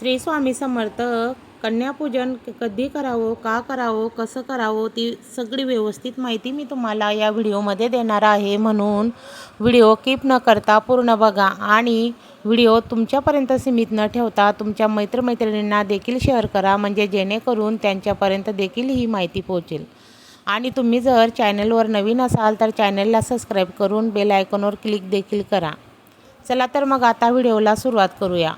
श्री स्वामी समर्थ कन्यापूजन कधी करावं का करावं कसं करावं ती सगळी व्यवस्थित माहिती मी तुम्हाला या व्हिडिओमध्ये देणार आहे. म्हणून व्हिडिओ कीप न करता पूर्ण बघा आणि व्हिडिओ तुमच्यापर्यंत सीमित न ठेवता तुमच्या मैत्रमैत्रिणींना देखील शेअर करा म्हणजे जेणेकरून त्यांच्यापर्यंत देखील ही माहिती पोहोचेल. आणि तुम्ही जर चॅनलवर नवीन असाल तर चॅनलला सबस्क्राईब करून बेल आयकॉनवर क्लिक देखील करा. चला तर मग आता व्हिडिओला सुरुवात करूया.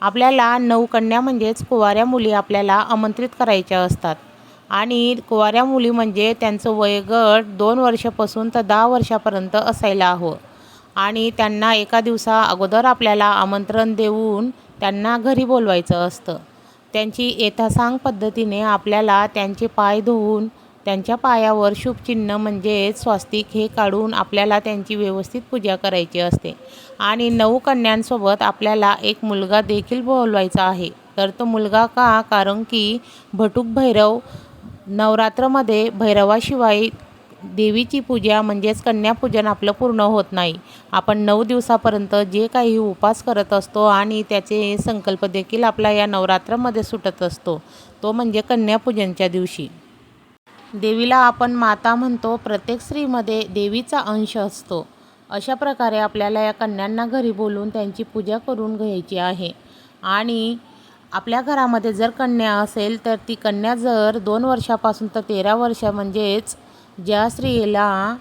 आपल्याला नऊकन्या म्हणजेच कुवाऱ्या मुली आपल्याला आमंत्रित करायच्या असतात. आणि कुवाऱ्या मुली म्हणजे त्यांचं वयगट दोन वर्षापासून तर दहा वर्षापर्यंत असायला हवं. आणि त्यांना एका दिवसा अगोदर आपल्याला आमंत्रण देऊन त्यांना घरी बोलवायचं असतं. त्यांची येथासांग पद्धतीने आपल्याला त्यांचे पाय धुवून त्यांच्या पायावर शुभचिन्ह म्हणजे स्वास्तिक हे काढून आपल्याला त्यांची व्यवस्थित पूजा करायची असते. आणि नऊ कन्यांसोबत आपल्याला एक मुलगा देखील बोलवायचा आहे. तर तो मुलगा का? कारण की भटूक भैरव नवरात्रमध्ये भैरवाशिवाय देवीची पूजा म्हणजेच कन्यापूजन आपलं पूर्ण होत नाही. आपण नऊ दिवसापर्यंत जे काही उपास करत असतो आणि त्याचे संकल्प देखील आपला या नवरात्रामध्ये सुटत असतो. तो म्हणजे कन्यापूजनच्या दिवशी. देवीला आपण माता म्हणतो प्रत्येक स्त्रीमध्ये देवीचा अंश असतो. अशा प्रकारे आपल्याला या कन्यांना घरी बोलून त्यांची पूजा करून घ्यायची आहे. आणि आपल्या घरामध्ये जर कन्या असेल तर ती कन्या जर दोन वर्षापासून तर तेरा वर्ष म्हणजेच ज्या स्त्रीला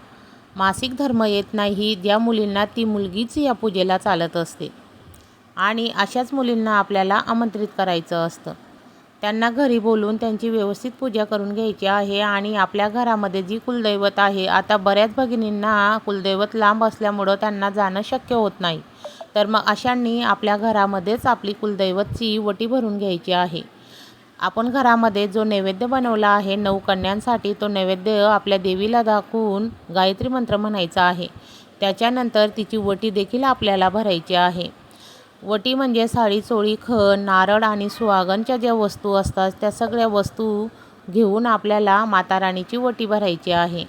मासिक धर्म येत नाही ज्या मुलींना ती मुलगीच या पूजेला चालत असते. आणि अशाच मुलींना आपल्याला आमंत्रित करायचं असतं. त्यांना घरी बोलून त्यांची व्यवस्थित पूजा करून घ्यायची आहे आणि आपल्या घरामध्ये जी कुलदैवत आहे आता बऱ्याच भगिनींना कुलदैवत लांब असल्यामुळं त्यांना जाणं शक्य होत नाही. तर मग अशांनी आपल्या घरामध्येच आपली कुलदैवतची वटी भरून घ्यायची आहे. आपण घरामध्ये जो नैवेद्य बनवला आहे नऊ कन्यांसाठी तो नैवेद्य आपल्या देवीला दाखवून गायत्री मंत्र म्हणायचा आहे. त्याच्यानंतर तिची वटी देखील आपल्याला भरायची आहे. वटी म्हणजे साडी चोळी खण नारळ आणि सुहागनच्या ज्या वस्तू असतात त्या सगळ्या वस्तू घेऊन आपल्याला माताराणीची वटी भरायची आहे.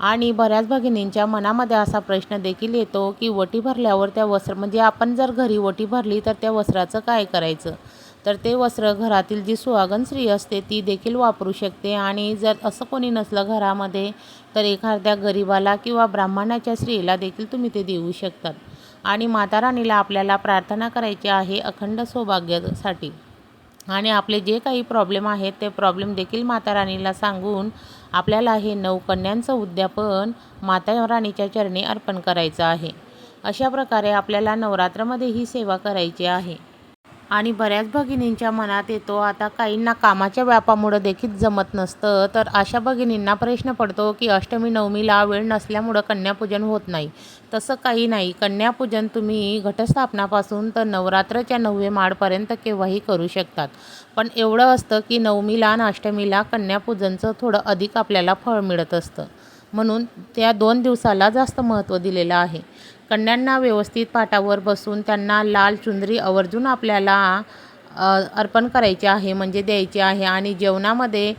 आणि बऱ्याच भगिनींच्या मनामध्ये असा प्रश्न देखील येतो की वटी भरल्यावर त्या वस्त्र म्हणजे आपण जर घरी वटी भरली तर त्या वस्त्राचं काय करायचं? तर ते वस्त्र घरातील जी सुहागन स्त्री असते ती देखील वापरू शकते. आणि जर असं कोणी नसलं घरामध्ये तर एखाद्या गरिबाला किंवा ब्राह्मणाच्या स्त्रीला देखील तुम्ही ते देऊ शकतात. आणि माता राणीला आपल्याला प्रार्थना करायची आहे अखंड सौभाग्यासाठी. आणि आपले जे काही प्रॉब्लेम आहेत ते प्रॉब्लेम देखील माता राणीला सांगून आपल्याला हे नऊ कन्यांचं उद्यापन माता राणीच्या चरणी अर्पण करायचं आहे. अशा प्रकारे आपल्याला नवरात्रामध्ये ही सेवा करायची आहे. आणि बऱ्याच भगिनींच्या मनात येतो आता काहींना कामाच्या व्यापामुळं देखील जमत नसतं तर अशा भगिनींना प्रश्न पडतो की अष्टमी नवमीला वेळ नसल्यामुळं कन्यापूजन होत नाही. तसं काही नाही. कन्यापूजन तुम्ही घटस्थापनापासून तर नवरात्राच्या नववे माळपर्यंत केव्हाही करू शकतात. पण एवढं असतं की नवमीला आणि अष्टमीला कन्यापूजनचं थोडं अधिक आपल्याला फळ मिळत असतं. म्हणून त्या दोन दिवसाला जास्त महत्त्व दिलेलं आहे. कन्यांना व्यवस्थित पाटावर बसून त्यांना लाल चुंदरी आवर्जून आपल्याला अर्पण करायचे आहे म्हणजे द्यायचे आहे आणि जेवणामध्ये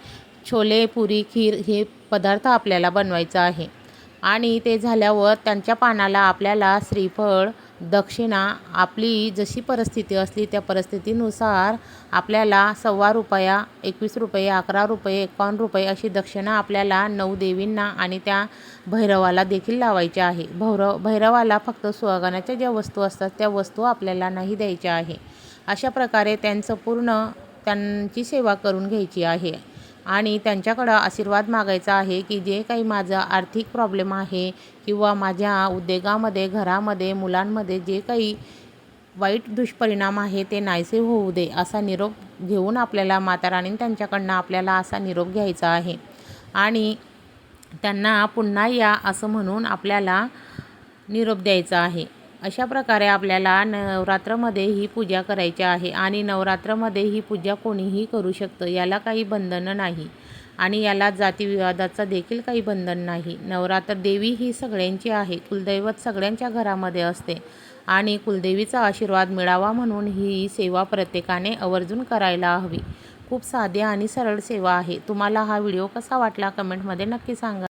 छोले पुरी खीर हे पदार्थ आपल्याला बनवायचं आहे. आणि ते झाल्यावर त्यांच्या पानाला आपल्याला श्रीफळ दक्षिणा आपली जशी परिस्थिती असली त्या परिस्थितीनुसार आपल्याला सव्वा रुपया एकवीस रुपये अकरा रुपये एकावन्न रुपये अशी दक्षिणा आपल्याला नऊ देवींना आणि त्या भैरवाला देखील लावायची आहे. भैरव भैरवाला फक्त सुहागणाच्या ज्या वस्तू असतात त्या वस्तू आपल्याला नाही द्यायच्या आहे. अशा प्रकारे त्यांचं पूर्ण त्यांची सेवा करून घ्यायची आहे. आणि त्यांच्याकडं आशीर्वाद मागायचा आहे की जे काही माझं आर्थिक प्रॉब्लेम आहे किंवा माझ्या उद्योगामध्ये घरामध्ये मुलांमध्ये जे काही वाईट दुष्परिणाम आहे ते नाहीसे होऊ दे असा निरोप घेऊन आपल्याला माता राणी त्यांच्याकडनं आपल्याला असा निरोप घ्यायचा आहे. आणि त्यांना पुन्हा या असं म्हणून आपल्याला निरोप द्यायचा आहे. अशा प्रकारे आपल्याला नवरात्रामध्ये ही पूजा करायची आहे आणि नवरात्रामध्ये ही पूजा कोणीही करू शकतं याला काही बंधनं नाही आणि याला जातीविवादाचा देखील काही बंधन नाही. नवरात्र देवी ही सगळ्यांची आहे कुलदैवत सगळ्यांच्या घरामध्ये असते आणि कुलदेवीचा आशीर्वाद मिळावा म्हणून ही सेवा प्रत्येकाने आवर्जून करायला हवी. खूप साधी आणि सरळ सेवा आहे. तुम्हाला हा व्हिडिओ कसा वाटला कमेंटमध्ये नक्की सांगा.